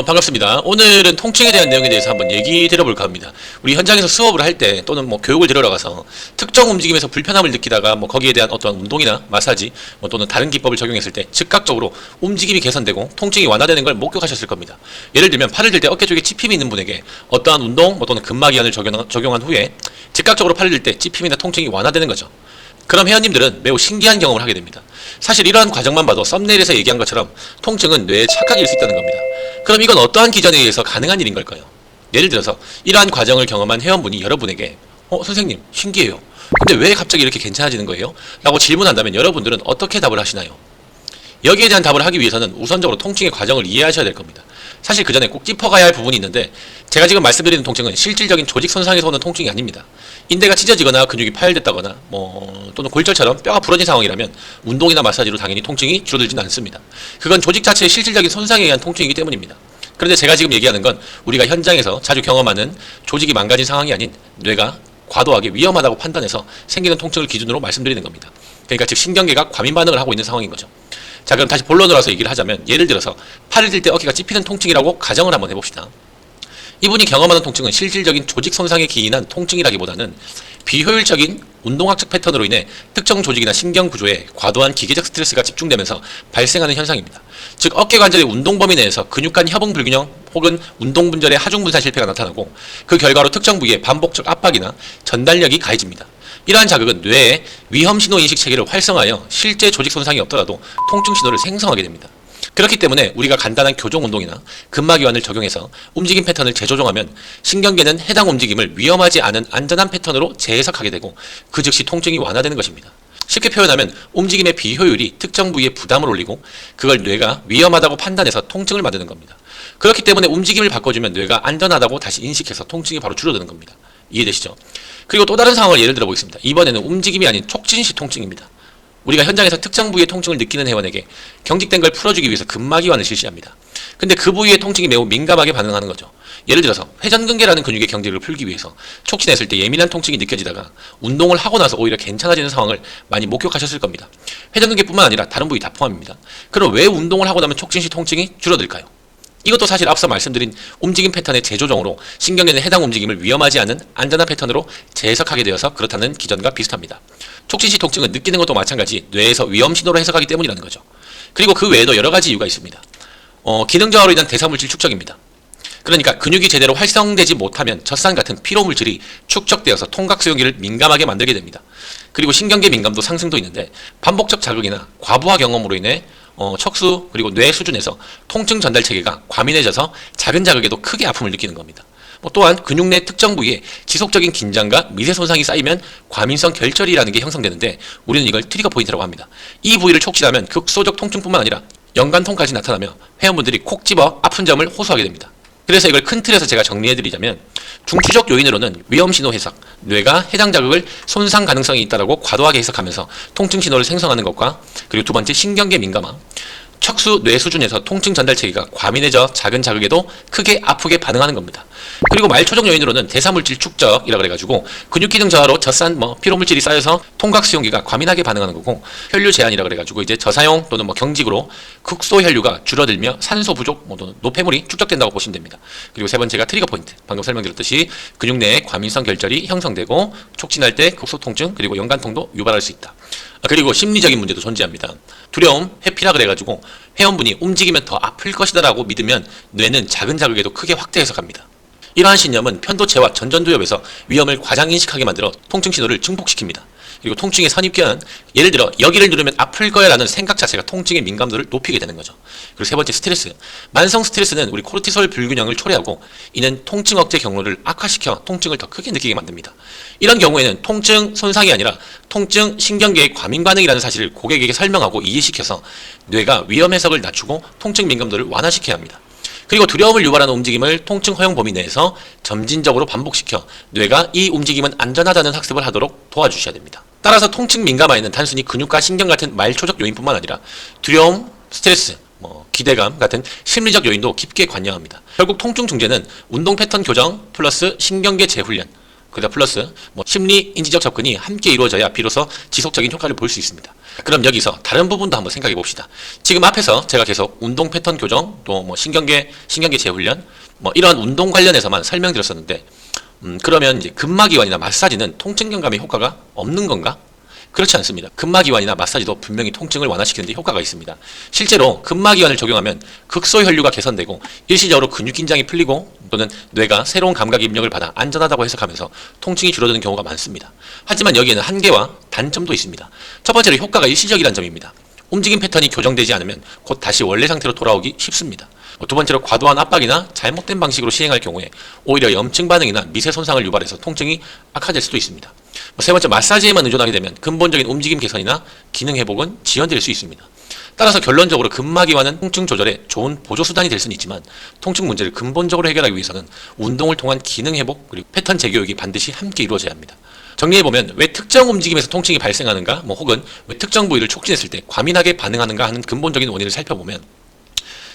어, 반갑습니다. 오늘은 통증에 대한 내용에 대해서 한번 얘기 드려볼까 합니다. 우리 현장에서 수업을 할 때 또는 뭐 교육을 들어가서 특정 움직임에서 불편함을 느끼다가 뭐 거기에 대한 어떤 운동이나 마사지 뭐 또는 다른 기법을 적용했을 때 즉각적으로 움직임이 개선되고 통증이 완화되는 걸 목격하셨을 겁니다. 예를 들면 팔을 들 때 어깨 쪽에 찝힘이 있는 분에게 어떠한 운동 뭐 또는 근막이완을 적용, 적용한 후에 즉각적으로 팔을 들 때 찝힘이나 통증이 완화되는 거죠. 그럼 회원님들은 매우 신기한 경험을 하게 됩니다. 사실 이러한 과정만 봐도 썸네일에서 얘기한 것처럼 통증은 뇌의 착각일 수 있다는 겁니다. 그럼 이건 어떠한 기전에 의해서 가능한 일인 걸까요? 예를 들어서 이러한 과정을 경험한 회원분이 여러분에게 어 선생님 신기해요. 근데 왜 갑자기 이렇게 괜찮아지는 거예요? 라고 질문한다면 여러분들은 어떻게 답을 하시나요? 여기에 대한 답을 하기 위해서는 우선적으로 통증의 과정을 이해하셔야 될 겁니다. 사실 그 전에 꼭 짚어가야 할 부분이 있는데 제가 지금 말씀드리는 통증은 실질적인 조직 손상에서 오는 통증이 아닙니다. 인대가 찢어지거나 근육이 파열됐다거나 뭐 또는 골절처럼 뼈가 부러진 상황이라면 운동이나 마사지로 당연히 통증이 줄어들지는 않습니다. 그건 조직 자체의 실질적인 손상에 의한 통증이기 때문입니다. 그런데 제가 지금 얘기하는 건 우리가 현장에서 자주 경험하는 조직이 망가진 상황이 아닌 뇌가 과도하게 위험하다고 판단해서 생기는 통증을 기준으로 말씀드리는 겁니다. 그러니까 즉 신경계가 과민 반응을 하고 있는 상황인 거죠. 자 그럼 다시 본론으로 와서 얘기를 하자면 예를 들어서 팔을 들 때 어깨가 찝히는 통증이라고 가정을 한번 해봅시다. 이분이 경험하는 통증은 실질적인 조직 손상에 기인한 통증이라기보다는 비효율적인 운동학적 패턴으로 인해 특정 조직이나 신경 구조에 과도한 기계적 스트레스가 집중되면서 발생하는 현상입니다. 즉 어깨 관절의 운동 범위 내에서 근육 간 협응 불균형 혹은 운동 분절의 하중 분산 실패가 나타나고 그 결과로 특정 부위에 반복적 압박이나 전달력이 가해집니다. 이러한 자극은 뇌의 위험 신호 인식 체계를 활성화하여 실제 조직 손상이 없더라도 통증 신호를 생성하게 됩니다. 그렇기 때문에 우리가 간단한 교정 운동이나 근막이완을 적용해서 움직임 패턴을 재조정하면 신경계는 해당 움직임을 위험하지 않은 안전한 패턴으로 재해석하게 되고 그 즉시 통증이 완화되는 것입니다. 쉽게 표현하면 움직임의 비효율이 특정 부위에 부담을 올리고 그걸 뇌가 위험하다고 판단해서 통증을 만드는 겁니다. 그렇기 때문에 움직임을 바꿔주면 뇌가 안전하다고 다시 인식해서 통증이 바로 줄어드는 겁니다. 이해되시죠? 그리고 또 다른 상황을 예를 들어 보겠습니다. 이번에는 움직임이 아닌 촉진시 통증입니다. 우리가 현장에서 특정 부위의 통증을 느끼는 회원에게 경직된 걸 풀어주기 위해서 근막이완을 실시합니다. 근데 그 부위의 통증이 매우 민감하게 반응하는 거죠. 예를 들어서 회전근개라는 근육의 경직을 풀기 위해서 촉진했을 때 예민한 통증이 느껴지다가 운동을 하고 나서 오히려 괜찮아지는 상황을 많이 목격하셨을 겁니다. 회전근개뿐만 아니라 다른 부위 다 포함입니다. 그럼 왜 운동을 하고 나면 촉진 시 통증이 줄어들까요? 이것도 사실 앞서 말씀드린 움직임 패턴의 재조정으로 신경계는 해당 움직임을 위험하지 않은 안전한 패턴으로 재해석하게 되어서 그렇다는 기전과 비슷합니다. 촉진시 통증은 느끼는 것도 마찬가지 뇌에서 위험 신호로 해석하기 때문이라는 거죠. 그리고 그 외에도 여러 가지 이유가 있습니다. 어, 기능 저하로 인한 대사물질 축적입니다. 그러니까 근육이 제대로 활성되지 못하면 젖산 같은 피로 물질이 축적되어서 통각 수용기를 민감하게 만들게 됩니다. 그리고 신경계 민감도 상승도 있는데 반복적 자극이나 과부하 경험으로 인해 어, 척수 그리고 뇌 수준에서 통증 전달 체계가 과민해져서 작은 자극에도 크게 아픔을 느끼는 겁니다. 뭐 또한 근육 내 특정 부위에 지속적인 긴장과 미세 손상이 쌓이면 과민성 결절이라는 게 형성되는데 우리는 이걸 트리거 포인트라고 합니다. 이 부위를 촉진하면 극소적 통증뿐만 아니라 연관통까지 나타나며 회원분들이 콕 집어 아픈 점을 호소하게 됩니다. 그래서 이걸 큰 틀에서 제가 정리해드리자면 중추적 요인으로는 위험 신호 해석, 뇌가 해당 자극을 손상 가능성이 있다라고 과도하게 해석하면서 통증 신호를 생성하는 것과 그리고 두 번째 신경계 민감화, 척수 뇌 수준에서 통증 전달 체계가 과민해져 작은 자극에도 크게 아프게 반응하는 겁니다. 그리고 말 초적 요인으로는 대사물질 축적이라 그래가지고 근육 기능 저하로 젖산 뭐 피로물질이 쌓여서 통각 수용기가 과민하게 반응하는 거고 혈류 제한이라 그래가지고 이제 저사용 또는 뭐 경직으로 극소 혈류가 줄어들며 산소 부족 뭐 또는 노폐물이 축적된다고 보시면 됩니다. 그리고 세 번째가 트리거 포인트 방금 설명드렸듯이 근육 내에 과민성 결절이 형성되고 촉진할 때 극소 통증 그리고 연관통도 유발할 수 있다. 아, 그리고 심리적인 문제도 존재합니다. 두려움, 회피라 그래가지고 회원분이 움직이면 더 아플 것이다라고 믿으면 뇌는 작은 자극에도 크게 확대 해석합니다. 이러한 신념은 편도체와 전전두엽에서 위험을 과장 인식하게 만들어 통증 신호를 증폭시킵니다. 그리고 통증의 선입견은 예를 들어 여기를 누르면 아플 거야 라는 생각 자체가 통증의 민감도를 높이게 되는 거죠. 그리고 세 번째 스트레스. 만성 스트레스는 우리 코르티솔 불균형을 초래하고 이는 통증 억제 경로를 악화시켜 통증을 더 크게 느끼게 만듭니다. 이런 경우에는 통증 손상이 아니라 통증 신경계의 과민 반응이라는 사실을 고객에게 설명하고 이해시켜서 뇌가 위험 해석을 낮추고 통증 민감도를 완화시켜야 합니다. 그리고 두려움을 유발하는 움직임을 통증 허용 범위 내에서 점진적으로 반복시켜 뇌가 이 움직임은 안전하다는 학습을 하도록 도와주셔야 됩니다. 따라서 통증 민감화에는 단순히 근육과 신경 같은 말초적 요인뿐만 아니라 두려움, 스트레스, 뭐 기대감 같은 심리적 요인도 깊게 관여합니다. 결국 통증 중재는 운동 패턴 교정 플러스 신경계 재훈련 그다 플러스 뭐 심리 인지적 접근이 함께 이루어져야 비로소 지속적인 효과를 볼 수 있습니다. 그럼 여기서 다른 부분도 한번 생각해 봅시다. 지금 앞에서 제가 계속 운동 패턴 교정 또 뭐 신경계 신경계 재훈련 뭐 이런 운동 관련해서만 설명드렸었는데 음, 그러면 이제 근막이완이나 마사지는 통증 경감에 효과가 없는 건가? 그렇지 않습니다. 근막이완이나 마사지도 분명히 통증을 완화시키는 데 효과가 있습니다. 실제로 근막이완을 적용하면 극소 혈류가 개선되고 일시적으로 근육 긴장이 풀리고 또는 뇌가 새로운 감각 입력을 받아 안전하다고 해석하면서 통증이 줄어드는 경우가 많습니다. 하지만 여기에는 한계와 단점도 있습니다. 첫 번째로 효과가 일시적이라는 점입니다. 움직임 패턴이 교정되지 않으면 곧 다시 원래 상태로 돌아오기 쉽습니다. 뭐두 번째로 과도한 압박이나 잘못된 방식으로 시행할 경우에 오히려 염증 반응이나 미세 손상을 유발해서 통증이 악화될 수도 있습니다. 뭐세 번째 마사지에만 의존하게 되면 근본적인 움직임 개선이나 기능 회복은 지연될 수 있습니다. 따라서 결론적으로 근막이완은 통증 조절에 좋은 보조 수단이 될 수는 있지만 통증 문제를 근본적으로 해결하기 위해서는 운동을 통한 기능 회복 그리고 패턴 재교육이 반드시 함께 이루어져야 합니다. 정리해 보면 왜 특정 움직임에서 통증이 발생하는가, 뭐 혹은 왜 특정 부위를 촉진했을 때 과민하게 반응하는가 하는 근본적인 원인을 살펴보면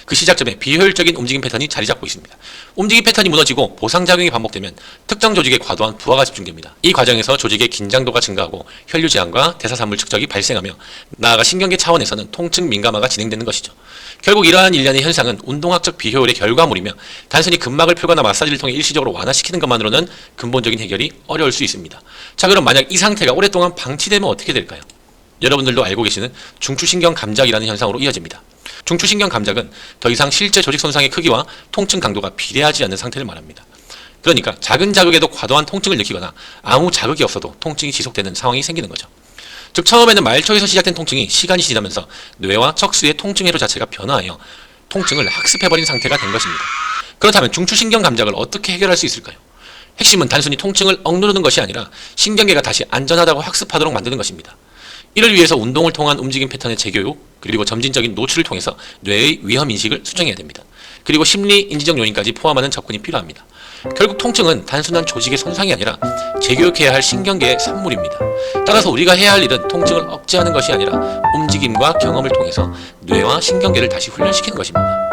그 시작점에 비효율적인 움직임 패턴이 자리 잡고 있습니다. 움직임 패턴이 무너지고 보상작용이 반복되면 특정 조직에 과도한 부하가 집중됩니다. 이 과정에서 조직의 긴장도가 증가하고 혈류 제한과 대사산물 축적이 발생하며 나아가 신경계 차원에서는 통증 민감화가 진행되는 것이죠. 결국 이러한 일련의 현상은 운동학적 비효율의 결과물이며 단순히 근막을 풀거나 마사지를 통해 일시적으로 완화시키는 것만으로는 근본적인 해결이 어려울 수 있습니다. 자 그럼 만약 이 상태가 오랫동안 방치되면 어떻게 될까요? 여러분들도 알고 계시는 중추신경 감작이라는 현상으로 이어집니다. 중추신경 감작은 더 이상 실제 조직 손상의 크기와 통증 강도가 비례하지 않는 상태를 말합니다. 그러니까 작은 자극에도 과도한 통증을 느끼거나 아무 자극이 없어도 통증이 지속되는 상황이 생기는 거죠. 즉 처음에는 말초에서 시작된 통증이 시간이 지나면서 뇌와 척수의 통증 회로 자체가 변화하여 통증을 학습해버린 상태가 된 것입니다. 그렇다면 중추신경 감작을 어떻게 해결할 수 있을까요? 핵심은 단순히 통증을 억누르는 것이 아니라 신경계가 다시 안전하다고 학습하도록 만드는 것입니다. 이를 위해서 운동을 통한 움직임 패턴의 재교육, 그리고 점진적인 노출을 통해서 뇌의 위험 인식을 수정해야 됩니다. 그리고 심리, 인지적 요인까지 포함하는 접근이 필요합니다. 결국 통증은 단순한 조직의 손상이 아니라 재교육해야 할 신경계의 산물입니다. 따라서 우리가 해야 할 일은 통증을 억제하는 것이 아니라 움직임과 경험을 통해서 뇌와 신경계를 다시 훈련시키는 것입니다.